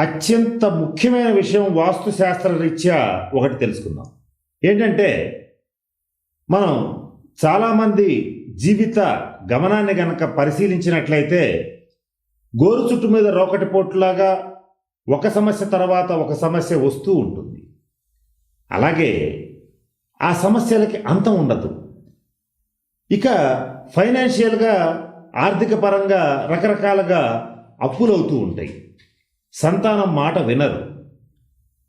అత్యంత ముఖ్యమైన విషయం వాస్తు శాస్త్ర రీత్యా ఒకటి తెలుసుకుందాం. ఏంటంటే మనం చాలామంది జీవిత గమనాన్ని గనక పరిశీలించినట్లయితే గోరు చుట్టు మీద రోకటి పోట్లాగా ఒక సమస్య తర్వాత ఒక సమస్య వస్తూ ఉంటుంది. అలాగే ఆ సమస్యలకి అంతం ఉండదు. ఇక ఫైనాన్షియల్గా ఆర్థిక పరంగా రకరకాలుగా అప్పులు అవుతూ ఉంటాయి. సంతానం మాట వినరు.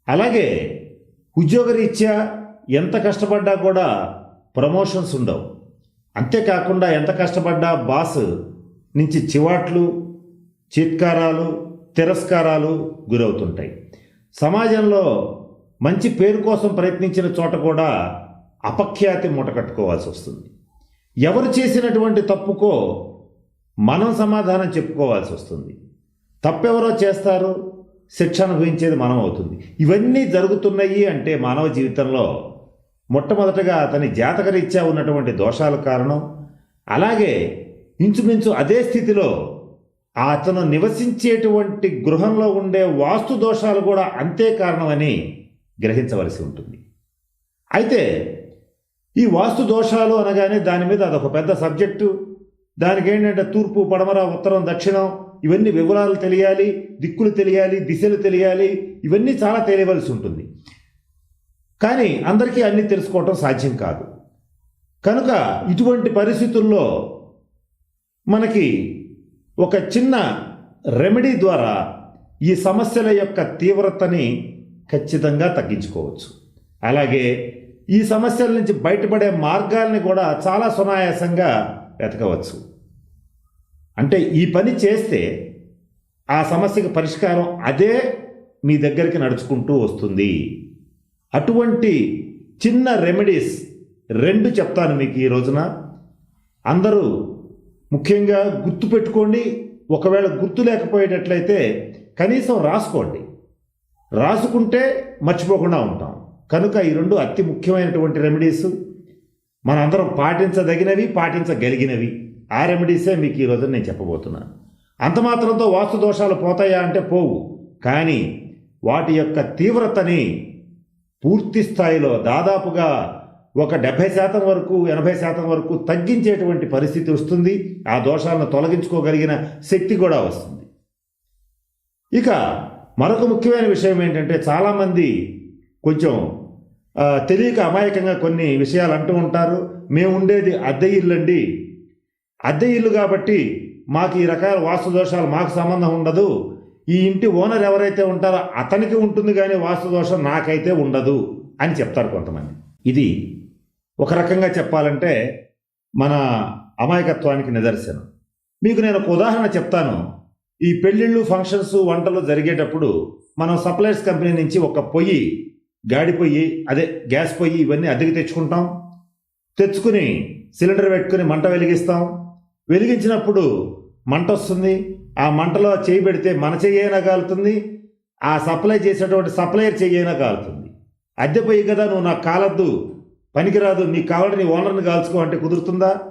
అలాగే ఉద్యోగరీత్యా ఎంత కష్టపడ్డా కూడా ప్రమోషన్స్ ఉండవు. అంతేకాకుండా ఎంత కష్టపడ్డా బాస్ నుంచి చివాట్లు చిత్కారాలు తిరస్కారాలు గురవుతుంటాయి. సమాజంలో మంచి పేరు కోసం ప్రయత్నించిన చోట కూడా అపఖ్యాతి మూటకట్టుకోవాల్సి వస్తుంది. ఎవరు చేసినటువంటి తప్పుకో మనం సమాధానం చెప్పుకోవాల్సి వస్తుంది. తప్పెవరో చేస్తారు? శిక్ష అనుభవించేది మనం అవుతుంది ఇవన్నీ జరుగుతున్నాయి అంటే మానవ జీవితంలో మొట్టమొదటగా అతని జాతకరీత్యా ఉన్నటువంటి దోషాల కారణం. అలాగే ఇంచుమించు అదే స్థితిలో అతను నివసించేటువంటి గృహంలో ఉండే వాస్తు దోషాలు కూడా అంతే కారణమని గ్రహించవలసి ఉంటుంది. అయితే ఈ వాస్తు దోషాలు అనగానే దాని మీద అదొక పెద్ద సబ్జెక్టు. దానికి ఏంటంటే తూర్పు పడమర ఉత్తరం దక్షిణం ఇవన్నీ వివరాలు తెలియాలి దిక్కులు తెలియాలి దిశలు తెలియాలి ఇవన్నీ చాలా తెలియవలసి ఉంటుంది. కానీ అందరికీ అన్నీ తెలుసుకోవటం సాధ్యం కాదు. కనుక ఇటువంటి పరిస్థితుల్లో మనకి ఒక చిన్న రెమెడీ ద్వారా ఈ సమస్యల యొక్క తీవ్రతని ఖచ్చితంగా తగ్గించుకోవచ్చు. అలాగే ఈ సమస్యల నుంచి బయటపడే మార్గాల్ని కూడా చాలా సునాయాసంగా వెతకవచ్చు. అంటే ఈ పని చేస్తే ఆ సమస్యకు పరిష్కారం అదే మీ దగ్గరికి నడుచుకుంటూ వస్తుంది. అటువంటి చిన్న రెమెడీస్ రెండు చెప్తాను మీకు ఈ రోజున. అందరూ ముఖ్యంగా గుర్తు పెట్టుకోండి. ఒకవేళ గుర్తు లేకపోయేటట్లయితే కనీసం రాసుకోండి. రాసుకుంటే మర్చిపోకుండా ఉంటాం. కనుక ఈ రెండు అతి ముఖ్యమైనటువంటి రెమెడీస్ మనందరం పాటించదగినవి పాటించగలిగినవి. ఆ రెమెడీసే మీకు ఈరోజు నేను చెప్పబోతున్నాను అంత మాత్రంతో వాస్తు దోషాలు పోతాయా అంటే పోవు. కానీ వాటి యొక్క తీవ్రతని పూర్తి స్థాయిలో దాదాపుగా ఒక డెబ్భై శాతం వరకు ఎనభై శాతం వరకు తగ్గించేటువంటి పరిస్థితి వస్తుంది. ఆ దోషాలను తొలగించుకోగలిగిన శక్తి కూడా వస్తుంది. ఇక మరొక ముఖ్యమైన విషయం ఏంటంటే చాలామంది కొంచెం తెలియక అమాయకంగా కొన్ని విషయాలు అంటూ ఉంటారు. మేము ఉండేది అద్దె ఇల్లు అండి అద్దె ఇల్లు కాబట్టి మాకు ఈ రకాల వాస్తు దోషాలు మాకు సంబంధం ఉండదు. ఈ ఇంటి ఓనర్ ఎవరైతే ఉంటారో అతనికి ఉంటుంది కానీ వాస్తు దోషం నాకైతే ఉండదు అని చెప్తారు కొంతమంది. ఇది ఒక రకంగా చెప్పాలంటే మన అమాయకత్వానికి నిదర్శనం. మీకు నేను ఒక ఉదాహరణ చెప్తాను. ఈ పెళ్ళిళ్ళు ఫంక్షన్స్ వంటలు జరిగేటప్పుడు మనం సప్లైర్స్ కంపెనీ నుంచి ఒక పొయ్యి గాడి పొయ్యి అదే గ్యాస్ పొయ్యి ఇవన్నీ అద్దెకి తెచ్చుకుంటాం. తెచ్చుకుని సిలిండర్ పెట్టుకుని మంట వెలిగిస్తాం. వెలిగించినప్పుడు మంట వస్తుంది ఆ మంటలో చేయి పెడితే మన చెయ్యైనా అయినా కాలుతుంది. ఆ సప్లై చేసేటువంటి సప్లయర్ చెయ్యైనా అయినా కాలుతుంది. అద్దె పొయ్యి కదా నువ్వు నాకు కాలద్దు. పనికిరాదు. నీకు కావాలని నీ ఓనర్ని కాల్చుకో అంటే కుదురుతుందా?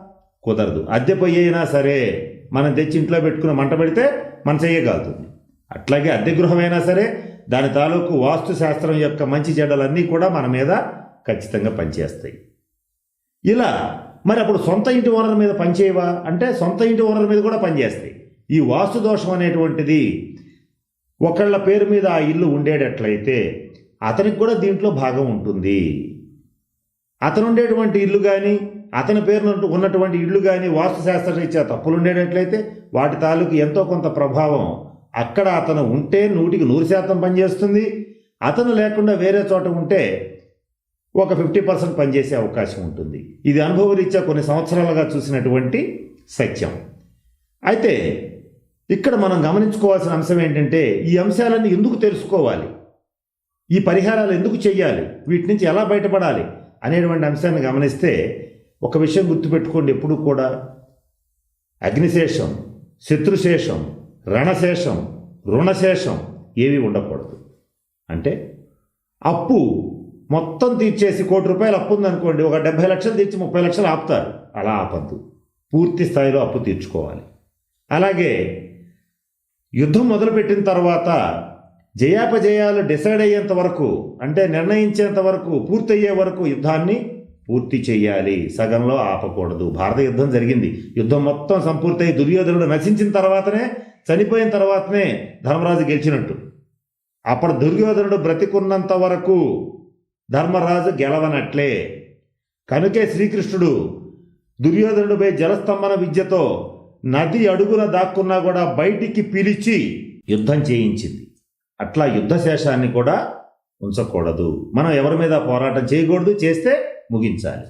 కుదరదు. అద్దె పొయ్యి అయినా సరే మనం తెచ్చి ఇంట్లో పెట్టుకుని మంట పెడితే మన చెయ్యగలుగుతుంది అట్లాగే అద్దె గృహమైనా సరే దాని తాలూకు వాస్తు శాస్త్రం యొక్క మంచి చెడ్డలన్నీ కూడా మన మీద ఖచ్చితంగా పనిచేస్తాయి. ఇలా మరి అప్పుడు సొంత ఇంటి ఓనర్ మీద పనిచేయవా? అంటే సొంత ఇంటి ఓనర్ మీద కూడా పనిచేస్తాయి. ఈ వాస్తు దోషం అనేటువంటిది ఒకళ్ళ పేరు మీద ఆ ఇల్లు ఉండేటట్లయితే అతనికి కూడా దీంట్లో భాగం ఉంటుంది. అతను ఉండేటువంటి ఇల్లు కానీ అతని పేరున ఉన్నటువంటి ఇల్లు కానీ వాస్తుశాస్త్ర తప్పులు ఉండేటట్లయితే వాటి తాలూకు ఎంతో కొంత ప్రభావం అక్కడ అతను ఉంటే నూటికి నూరు శాతం పనిచేస్తుంది. అతను లేకుండా వేరే చోట ఉంటే ఒక ఫిఫ్టీ పర్సెంట్ పనిచేసే అవకాశం ఉంటుంది. ఇది అనుభవరీత్యా కొన్ని సంవత్సరాలుగా చూసినటువంటి సత్యం. అయితే ఇక్కడ మనం గమనించుకోవాల్సిన అంశం ఏంటంటే ఈ అంశాలన్నీ ఎందుకు తెలుసుకోవాలి? ఈ పరిహారాలు ఎందుకు చేయాలి వీటి నుంచి ఎలా బయటపడాలి? అనేటువంటి అంశాన్ని గమనిస్తే ఒక విషయం గుర్తుపెట్టుకోండి ఎప్పుడు కూడా. అగ్నిశేషం శత్రుశేషం రణశేషం రుణశేషం ఏవి ఉండకూడదు. అంటే అప్పు మొత్తం తీర్చేసి కోటి రూపాయలు అప్పు ఉందనుకోండి ఒక డెబ్బై లక్షలు తీర్చి ముప్పై లక్షలు ఆపుతారు. అలా ఆపద్దు. పూర్తి స్థాయిలో అప్పు తీర్చుకోవాలి. అలాగే యుద్ధం మొదలుపెట్టిన తర్వాత జయాపజయాలు డిసైడ్ అయ్యేంత వరకు అంటే నిర్ణయించేంత వరకు పూర్తయ్యే వరకు యుద్ధాన్ని పూర్తి చేయాలి. సగంలో ఆపకూడదు. భారత యుద్ధం జరిగింది. యుద్ధం మొత్తం సంపూర్తయి దుర్యోధనుడు నశించిన తర్వాతనే చనిపోయిన తర్వాతనే ధర్మరాజు గెలిచినట్టు. అప్పుడు దుర్యోధనుడు బ్రతికున్నంత వరకు ధర్మరాజు గెలవనట్లే. కనుకే శ్రీకృష్ణుడు దుర్యోధనుడిపై జలస్తంభన విద్యతో నది అడుగున దాక్కున్నా కూడా బయటికి పిలిచి యుద్ధం చేయించింది. అట్లా యుద్ధ శేషాన్ని కూడా ఉంచకూడదు. మనం ఎవరి మీద పోరాటం చేయకూడదు చేస్తే ముగించాలి.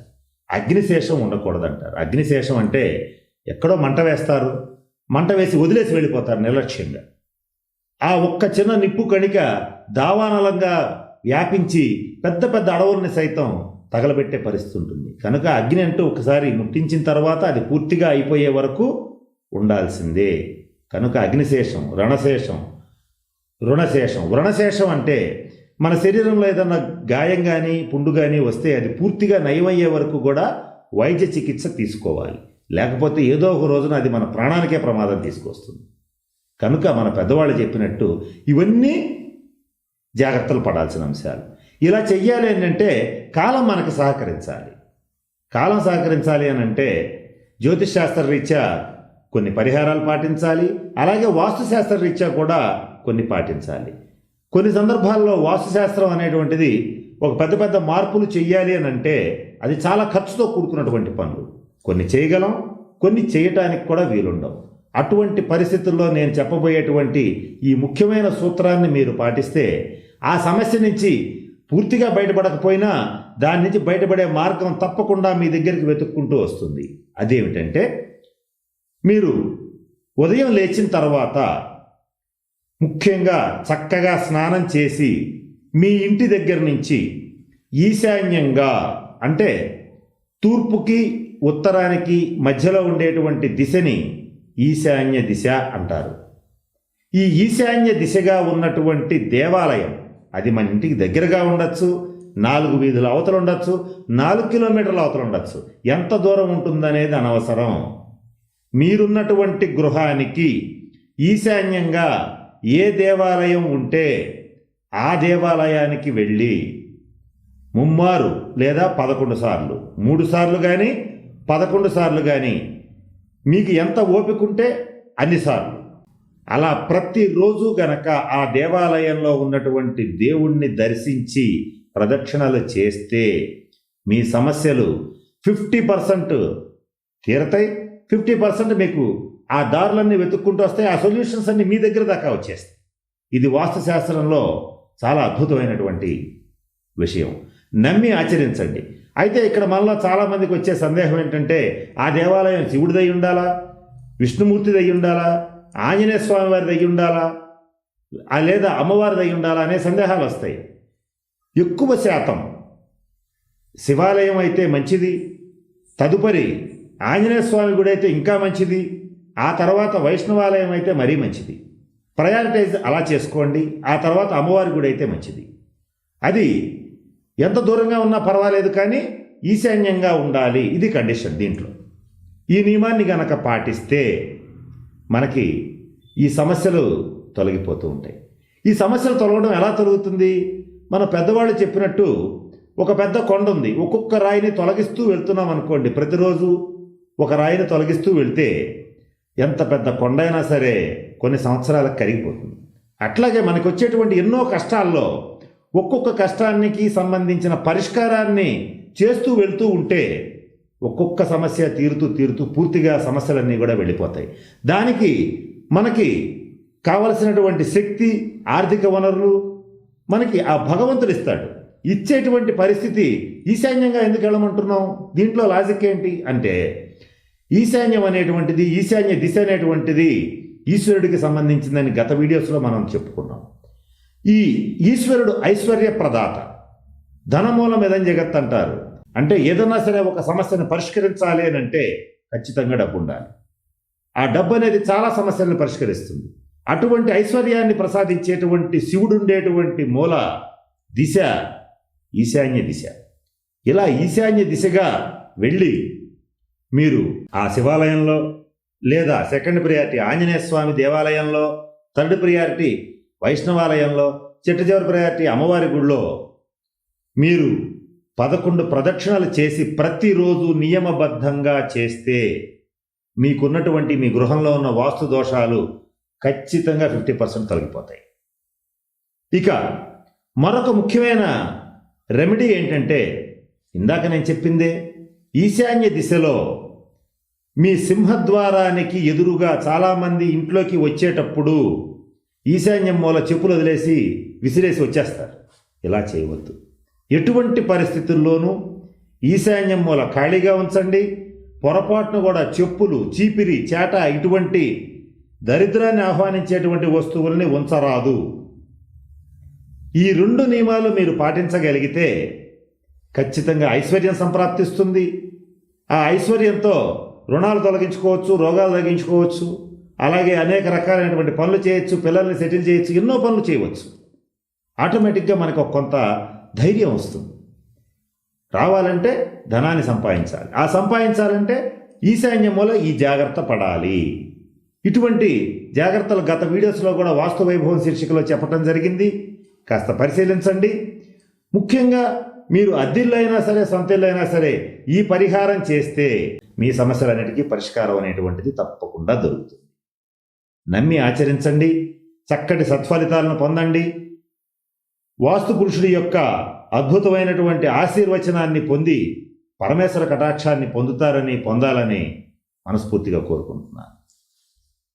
అగ్నిశేషం ఉండకూడదంటారు. అగ్నిశేషం అంటే ఎక్కడో మంట వేస్తారు. మంట వేసి వదిలేసి వెళ్ళిపోతారు నిర్లక్ష్యంగా. ఆ ఒక్క చిన్న నిప్పు కణిక దావానలంగా వ్యాపించి పెద్ద పెద్ద అడవుల్ని సైతం తగలబెట్టే పరిస్థితి ఉంటుంది. కనుక అగ్ని అంటూ ఒకసారి ముట్టించిన తర్వాత అది పూర్తిగా అయిపోయే వరకు ఉండాల్సిందే. కనుక అగ్నిశేషం రణశేషం రుణశేషం వ్రణశేషం అంటే మన శరీరంలో ఏదన్నా గాయం కానీ పుండు కానీ వస్తే అది పూర్తిగా నయమయ్యే వరకు కూడా వైద్య చికిత్స తీసుకోవాలి. లేకపోతే ఏదో ఒక రోజున అది మన ప్రాణానికే ప్రమాదం తీసుకొస్తుంది. కనుక మన పెద్దవాళ్ళు చెప్పినట్టు ఇవన్నీ జాగ్రత్తలు పడాల్సిన అంశాలు. ఇలా చెయ్యాలి ఏంటంటే కాలం మనకు సహకరించాలి. కాలం సహకరించాలి అని అంటే జ్యోతిష్ శాస్త్ర రీత్యా కొన్ని పరిహారాలు పాటించాలి. అలాగే వాస్తుశాస్త్ర రీత్యా కూడా కొన్ని పాటించాలి. కొన్ని సందర్భాల్లో వాస్తుశాస్త్రం అనేటువంటిది ఒక పెద్ద పెద్ద మార్పులు చెయ్యాలి అని అంటే అది చాలా ఖర్చుతో కూడుకున్నటువంటి పనులు. కొన్ని చేయగలం కొన్ని చేయటానికి కూడా వీలుండవు. అటువంటి పరిస్థితుల్లో నేను చెప్పబోయేటువంటి ఈ ముఖ్యమైన సూత్రాన్ని మీరు పాటిస్తే ఆ సమస్య నుంచి పూర్తిగా బయటపడకపోయినా దాని నుంచి బయటపడే మార్గం తప్పకుండా మీ దగ్గరికి వెతుక్కుంటూ వస్తుంది. అదేమిటంటే మీరు ఉదయం లేచిన తర్వాత ముఖ్యంగా చక్కగా స్నానం చేసి మీ ఇంటి దగ్గర నుంచి ఈశాన్యంగా అంటే తూర్పుకి ఉత్తరానికి మధ్యలో ఉండేటువంటి దిశని ఈశాన్య దిశ అంటారు. ఈ ఈశాన్య దిశగా ఉన్నటువంటి దేవాలయం అది మన ఇంటికి దగ్గరగా ఉండొచ్చు నాలుగు వీధుల అవతలు ఉండొచ్చు నాలుగు కిలోమీటర్ల అవతలు ఉండొచ్చు. ఎంత దూరం ఉంటుందనేది అనవసరం. మీరున్నటువంటి గృహానికి ఈశాన్యంగా ఏ దేవాలయం ఉంటే ఆ దేవాలయానికి వెళ్ళి ముమ్మారు లేదా పదకొండు సార్లు మూడు సార్లు కానీ పదకొండు సార్లు కానీ మీకు ఎంత ఓపిక ఉంటే అన్నిసార్లు. అలా ప్రతిరోజు గనక ఆ దేవాలయంలో ఉన్నటువంటి దేవుణ్ణి దర్శించి ప్రదక్షిణలు చేస్తే మీ సమస్యలు ఫిఫ్టీ పర్సెంట్ తీరతాయి. ఫిఫ్టీ పర్సెంట్ మీకు ఆ దారులన్నీ వెతుక్కుంటూ వస్తాయి. ఆ సొల్యూషన్స్ అన్ని మీ దగ్గర దాకా వచ్చేస్తాయి. ఇది వాస్తుశాస్త్రంలో చాలా అద్భుతమైనటువంటి విషయం. నమ్మి ఆచరించండి. అయితే ఇక్కడ మనలో చాలామందికి వచ్చే సందేహం ఏంటంటే ఆ దేవాలయం శివుడిదై ఉండాలా? దయ్యి ఉండాలా? ఆంజనేయ స్వామి దయ్యి ఉండాలా? లేదా లేదా అమ్మవారిదై ఉండాలా అనే సందేహాలు వస్తాయి. ఎక్కువ శాతం శివాలయం అయితే మంచిది తదుపరి ఆంజనేయ స్వామి గుడి అయితే ఇంకా మంచిది ఆ తర్వాత వైష్ణవాలయం అయితే మరీ మంచిది. ప్రయారిటైజ్ అలా చేసుకోండి ఆ తర్వాత అమ్మవారి గుడి అయితే మంచిది. అది ఎంత దూరంగా ఉన్నా పర్వాలేదు కానీ ఈశాన్యంగా ఉండాలి. ఇది కండిషన్ దీంట్లో. ఈ నియమాన్ని గనక పాటిస్తే మనకి ఈ సమస్యలు తొలగిపోతూ ఉంటాయి. ఈ సమస్యలు తొలగడం ఎలా తొలగుతుంది? మన పెద్దవాళ్ళు చెప్పినట్టు ఒక పెద్ద కొండ ఉంది. ఒక్కొక్క రాయిని తొలగిస్తూ వెళ్తున్నాం అనుకోండి. ప్రతిరోజు ఒక రాయిని తొలగిస్తూ వెళ్తే ఎంత పెద్ద కొండ అయినా సరే కొన్ని సంవత్సరాలకు కరిగిపోతుంది. అట్లాగే మనకు వచ్చేటువంటి ఎన్నో కష్టాల్లో ఒక్కొక్క కష్టానికి సంబంధించిన పరిష్కారాన్ని చేస్తూ వెళ్తూ ఉంటే ఒక్కొక్క సమస్య తీరుతూ తీరుతూ పూర్తిగా సమస్యలన్నీ కూడా వెళ్ళిపోతాయి. దానికి మనకి కావలసినటువంటి శక్తి ఆర్థిక వనరులు మనకి ఆ భగవంతుడు ఇస్తాడు. ఇచ్చేటువంటి పరిస్థితి ఈశాన్యంగా ఎందుకు వెళ్ళమంటున్నాం? దీంట్లో లాజిక్ ఏంటి? అంటే ఈశాన్యం అనేటువంటిది ఈశాన్య దిశ అనేటువంటిది ఈశ్వరుడికి సంబంధించిందని గత వీడియోస్లో మనం చెప్పుకున్నాం. ఈ ఈశ్వరుడు ఐశ్వర్య ప్రదాత. ధనమూలం ఏదని జగత్ అంటారు. అంటే ఏదన్నా సరే ఒక సమస్యను పరిష్కరించాలి అని అంటే ఖచ్చితంగా డబ్బు ఉండాలి. ఆ డబ్బు అనేది చాలా సమస్యలను పరిష్కరిస్తుంది. అటువంటి ఐశ్వర్యాన్ని ప్రసాదించేటువంటి శివుడు ఉండేటువంటి మూల దిశ ఈశాన్య దిశ. ఇలా ఈశాన్య దిశగా వెళ్ళి మీరు ఆ శివాలయంలో లేదా సెకండ్ ప్రియారిటీ ఆంజనేయ స్వామి దేవాలయంలో థర్డ్ ప్రియారిటీ వైష్ణవాలయంలో చిట్ట చివరి ప్రయారిటీ అమ్మవారి గుడిలో మీరు పదకొండు ప్రదక్షిణలు చేసి ప్రతిరోజు నియమబద్ధంగా చేస్తే మీకున్నటువంటి మీ గృహంలో ఉన్న వాస్తు దోషాలు ఖచ్చితంగా ఫిఫ్టీ పర్సెంట్ తొలగిపోతాయి. ఇక మరొక ముఖ్యమైన రెమెడీ ఏంటంటే ఇందాక నేను చెప్పిందే ఈశాన్య దిశలో మీ సింహద్వారానికి ఎదురుగా చాలామంది ఇంట్లోకి వచ్చేటప్పుడు ఈశాన్యం మూల చెప్పులు వదిలేసి విసిరేసి వచ్చేస్తారు. ఇలా చేయవద్దు. ఎటువంటి పరిస్థితుల్లోనూ ఈశాన్యం మూల ఖాళీగా ఉంచండి. పొరపాటున కూడా చెప్పులు చీపిరి చేట ఇటువంటి దరిద్రాన్ని ఆహ్వానించేటువంటి వస్తువుల్ని ఉంచరాదు. ఈ రెండు నియమాలు మీరు పాటించగలిగితే ఖచ్చితంగా ఐశ్వర్యం సంప్రాప్తిస్తుంది. ఆ ఐశ్వర్యంతో రుణాలు తొలగించుకోవచ్చు రోగాలు తగ్గించుకోవచ్చు. అలాగే అనేక రకాలైనటువంటి పనులు చేయొచ్చు పిల్లల్ని సెటిల్ చేయొచ్చు ఎన్నో పనులు చేయవచ్చు. ఆటోమేటిక్గా మనకు కొంత ధైర్యం వస్తుంది. రావాలంటే ధనాన్ని సంపాదించాలి. ఆ సంపాదించాలంటే ఈశాన్యం మూల ఈ జాగ్రత్త పడాలి. ఇటువంటి జాగ్రత్తలు గత వీడియోస్లో కూడా వాస్తు వైభవం శీర్షికలో చెప్పడం జరిగింది. కాస్త పరిశీలించండి. ముఖ్యంగా మీరు అద్దిల్లు అయినా సరే సొంత ఇల్లు అయినా సరే ఈ పరిహారం చేస్తే మీ సమస్యలన్నిటికీ పరిష్కారం అనేటువంటిది తప్పకుండా దొరుకుతుంది. నమ్మి ఆచరించండి చక్కటి సత్ఫలితాలను పొందండి. వాస్తు పురుషుడి యొక్క అద్భుతమైనటువంటి ఆశీర్వచనాన్ని పొంది పరమేశ్వర కటాక్షాన్ని పొందుతారని పొందాలని మనస్ఫూర్తిగా కోరుకుంటున్నాను.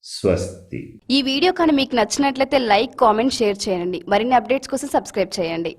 స్వస్తి. ఈ వీడియో కానీ మీకు నచ్చినట్లయితే లైక్ కామెంట్ షేర్ చేయండి. మరిన్ని అప్డేట్స్ కోసం సబ్స్క్రైబ్ చేయండి.